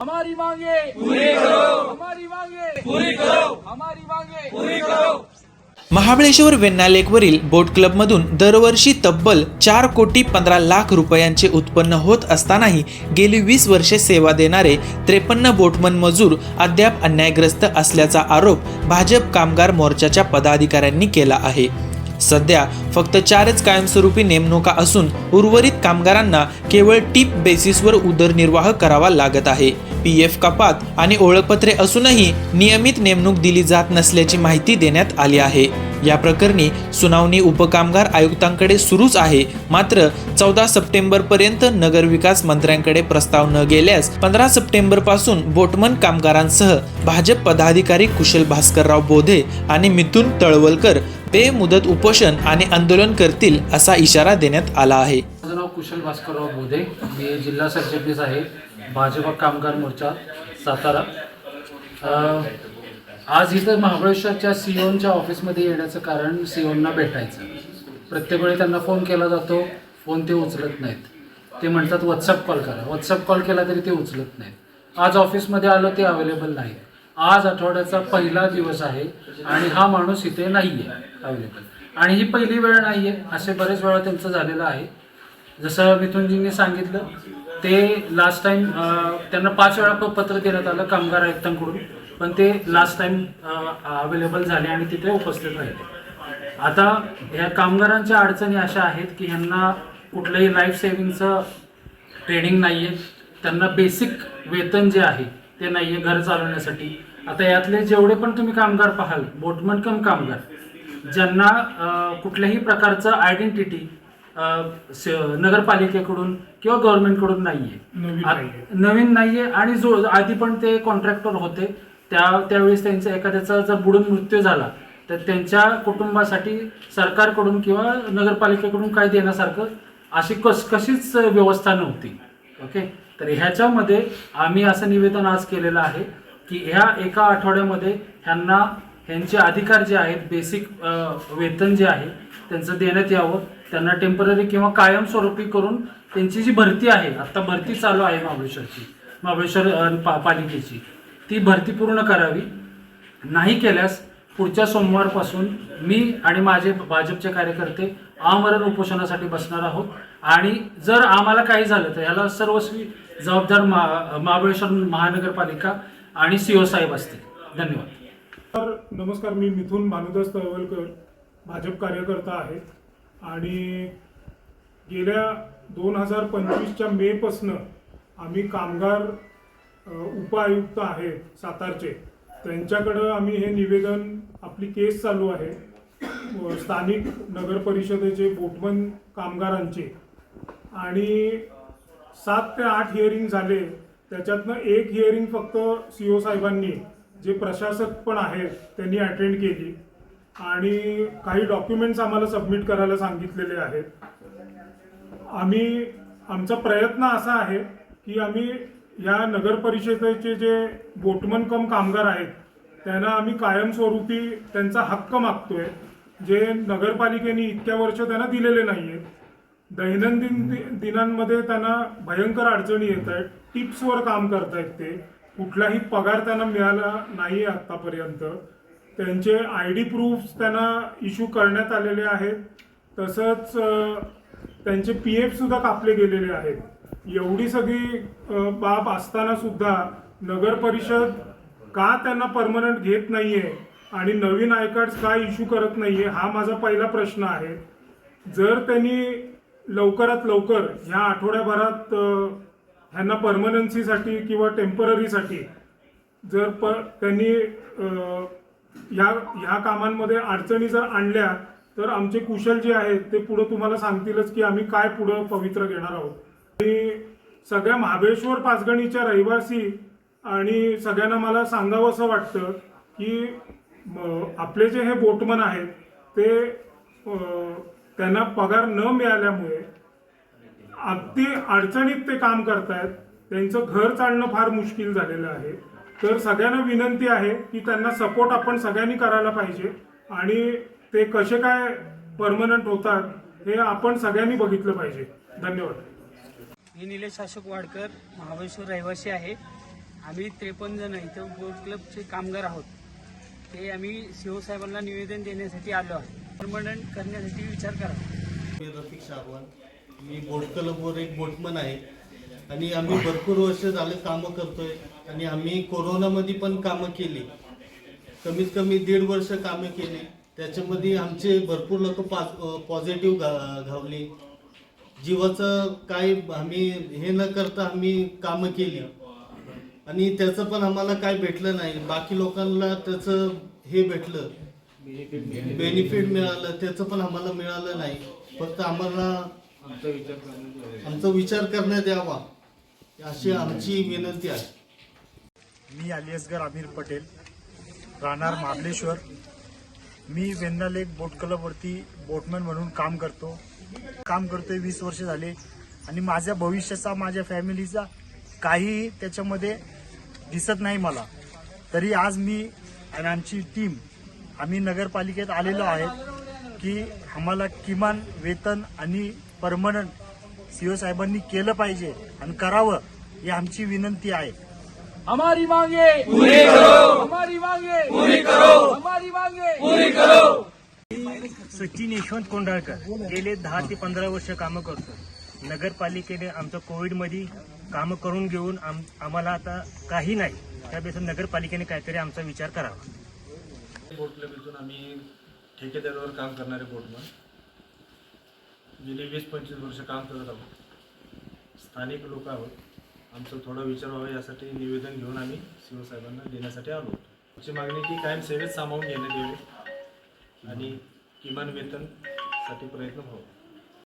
हमारी मांगे। पूरी करो। हमारी मांगे। पूरी करो। हमारी मांगे। पूरी करो। महाबळेश्वर वेण्णा लेकवरील बोट क्लबमधून दरवर्षी तब्बल चार कोटी पंधरा लाख रुपयांचे उत्पन्न होत असतानाही गेली वीस वर्षे सेवा देणारे त्रेपन्न बोटमन मजूर अद्याप अन्यायग्रस्त असल्याचा आरोप भाजप कामगार मोर्चाच्या पदाधिकाऱ्यांनी केला आहे. सध्या फक्त चारच कायमस्वरूपी नेमणुका असून उर्वरित कामगारांना केवळ टीप बेसिसवर उदरनिर्वाह करावा लागत आहे. पी एफ कपात आणि ओळखपत्रे असूनही नियमित नेमणूक दिली जात नसल्याची माहिती देण्यात आली आहे. या प्रकरणी सुनावणी उपकामगार आयुक्तांकडे सुरूच आहे. मात्र चौदा सप्टेंबर पर्यंत नगरविकास मंत्र्यांकडे प्रस्ताव न गेल्यास पंधरा सप्टेंबरपासून बोटमन कामगारांसह भाजप पदाधिकारी कुशल भास्करराव बोधे आणि मिथुन तळवलकर बेमुदत उपोषण आणि आंदोलन करतील असा इशारा देण्यात आला आहे. माझं नाव कुशल भास्करराव बोधे. मी जिल्हा सरचिटणीस आहे. भाजप कामगार मोर्चा सातारा. आज इथं महाबळेश्वरच्या सीओनच्या ऑफिसमध्ये येण्याचं कारण सिओनना भेटायचं. प्रत्येक वेळी त्यांना फोन केला जातो फोन ते उचलत नाहीत. ते म्हणतात व्हॉट्सअप कॉल करा. व्हॉट्सअप कॉल केला तरी ते उचलत नाहीत. आज ऑफिसमध्ये आलं ते अवेलेबल नाही आज आठवड्याचा पहिला दिवस आहे आणि हा माणूस इथे नाही आहे अवेलेबल आणि ही पहिली वेळ नाही आहे असे बरेच वेळा त्यांचं झालेलं आहे. जसं मिथुनजींनी सांगितलं ते लास्ट टाइम त्यांना पाच वेळा पत्र देण्यात आलं कामगार आयुक्तांकडून. पण ते लास्ट टाइम अवेलेबल झाले आणि तिथे उपस्थित राहिले. आता ह्या कामगारांच्या अडचणी अशा आहेत की ह्यांना कुठलंही लाईफ सेव्हिंगचं ट्रेनिंग नाही आहे त्यांना बेसिक वेतन जे आहे ते नाही आहे घर चालवण्यासाठी. आता यातले जेवढे पण तुम्ही कामगार पाहाल बोटमन कम कामगार ज्यांना कुठल्याही प्रकारचं आयडेंटिटी नगरपालिकेकडून किंवा गव्हर्नमेंटकडून नाहीये. आत- नवीन नाहीये आणि जो आधी पण ते कॉन्ट्रॅक्टर होते त्या त्यावेळेस त्यांचा एखाद्याचा जर बुडून मृत्यू झाला तर त्यांच्या कुटुंबासाठी सरकारकडून किंवा नगरपालिकेकडून काय देण्यासारखं अशी कस कशीच व्यवस्था नव्हती. ओके? तर ह्याच्यामध्ये आम्ही असं निवेदन आज केलेलं आहे की ह्या एका आठवड्यामध्ये ह्यांना ह्यांचे अधिकार जे आहेत बेसिक वेतन जे आहे त्यांचं देण्यात यावं. त्यांना टेंपररी किंवा कायमस्वरूपी करून त्यांची जी भरती आहे आत्ता भरती चालू आहे महाबळेश्वरची महाबळेश्वर पा पालिकेची ती भरती पूर्ण करावी. नाही केल्यास पुढच्या सोमवारपासून मी आणि माझे भाजपचे कार्यकर्ते आमरण उपोषणासाठी बसणार आहोत. आणि जर आम्हाला काही झालं तर याला सर्वस्वी जबाबदार महा महाबळेश्वर महानगरपालिका आणि सीओ साहेब असतील. धन्यवाद. तर नमस्कार मी मिथून भानुदास तळवलकर भाजप कार्यकर्ता आहे. आणि गेल्या दोन हजार पंचवीसच्या मेपासनं आम्ही कामगार उपायुक्त उपआयुक्त आहेत सातारचे. त्यांच्याकडं आम्ही हे निवेदन आपली केस चालू आहे. स्थानिक नगर परिषदेचे बोटमन कामगारांचे. आणि सात ते आठ हिअरिंग झाले. त्याच्यातनं एक हिअरिंग फक्त सी ओ साहेबांनी जे प्रशासक पण आहेत त्यांनी अटेंड केली. आणि काही डॉक्युमेंट्स आम्हाला सबमिट करायला सांगितलेले आहेत. आम्ही आमचा प्रयत्न असा आहे की आम्ही या नगर परिषदेचे जे बोटमन कम कामगार आहेत त्यांना आम्ही कायमस्वरूपी त्यांचा हक्क मागतोय जे नगरपालिकेने इतक्या वर्ष त्यांना दिलेले नाही आहेत दैनंदिन दिनांमध्ये त्यांना भयंकर अडचणी येत आहेत टिप्सवर काम करतायत ते. कुठलाही पगार त्यांना मिळाला नाही आहे आत्तापर्यंत त्यांचे आय डी प्रूफ्स त्यांना इश्यू करण्यात आलेले आहेत. तसंच त्यांचे पी एफ सुद्धा कापले गेलेले आहेत. एवढी सगळी बाब असताना सुद्धा नगर परिषद का त्यांना परमनंट घेत नाही आहे आणि नवीन आय कार्ड्स का इश्यू करत नाही आहे हा माझा पहिला प्रश्न आहे. जर त्यांनी लवकरात लवकर ह्या आठवड्याभरात ह्यांना परमनन्सीसाठी किंवा टेम्पररीसाठी जर प त्यांनी ह्या ह्या कामांमध्ये अडचणी जर आणल्या तर आमचे कुशल जे आहेत ते पुढं तुम्हाला सांगतीलच की आम्ही काय पुढं पवित्र घेणार आहोत. आणि सगळ्या महाबळेश्वर पाचगणीच्या रहिवासी आणि सगळ्यांना मला सांगावं असं वाटतं की आपले जे हे बोटमन आहेत ते त्यांना पगार न मिळाल्यामुळे अगदी अडचणीत ते काम करतायत. त्यांचं घर चालणं फार मुश्किल झालेलं आहे. तर सगळ्यांना विनंती आहे की त्यांना सपोर्ट आपण सगळ्यांनी करायला पाहिजे. आणि ते कसे काय परमनंट होतात हे आपण सगळ्यांनी बघितलं पाहिजे. धन्यवाद. मी निलेश अशोक वाडकर महाबळेश्वर रहिवासी आहे. आम्ही त्रेपन्न जण इथं बोट क्लबचे कामगार आहोत. ते आम्ही सीओ साहेबांना निवेदन देण्यासाठी आलो आहे. परमनंट करण्यासाठी विचार करा. मी रफिक सागवान मी बोट क्लबवर एक बोटमन आहे. आणि आम्ही भरपूर वर्ष झाले कामं करतोय. आणि आम्ही कोरोनामध्ये पण कामं केली. कमीत कमी दीड वर्ष कामे केली. त्याच्यामध्ये आमचे भरपूर लोक पॉझिटिव्ह घा घावली. जीवाचं काय आम्ही हे न करता आम्ही कामं केली. आणि त्याचं पण आम्हाला काय भेटलं नाही. बाकी लोकांना त्याचं हे भेटलं. बेनिफिट मिळालं. त्याचं पण आम्हाला मिळालं नाही. फक्त आम्हाला आमचा विचार करण्यात यावा. अशी आमची विनंती आहे. मी अलियसगर आमिर पटेल राहणार महाबलेश्वर मी वेन्ना लेक बोट क्लबवरती बोटमॅन म्हणून काम करतो. काम करतोय वीस वर्ष झाले आणि माझ्या भविष्याचा माझ्या फॅमिलीचा काहीही त्याच्यामध्ये दिसत नाही मला. तरी आज मी आणि आमची टीम आम्ही नगरपालिकेत आलेलो आहे की आम्हाला किमान वेतन आणि परमनंट सीओ साहेबांनी केलं पाहिजे आणि करावं ही आमची विनंती आहे. हमारी मांगे पूरी करो. हमारी मांगे पूरी करो. हमारी मांगे. पूरी करो. सचिन यशवंत कोंडाळकर गेले दहा ते पंधरा वर्ष कामं करतो. नगरपालिकेने आमचं कोविडमध्ये कामं करून घेऊन आम आम्हाला आता काही नाही. त्यापेक्षा नगरपालिकेने काहीतरी आमचा विचार करावा. बोट क्लबीतून आम्ही ठेकेदारावर काम करणारे बोटमन गेले वीस पंचवीस वर्ष काम करत आहोत. स्थानिक लोक आहोत. आमचं थोडा विचार व्हावा यासाठी निवेदन घेऊन आम्ही शिवसाहेबांना देण्यासाठी आलो आमची मागणी की कायम सेवेत सामावून घेण्यात यावे आणि किमान वेतनसाठी प्रयत्न व्हावा.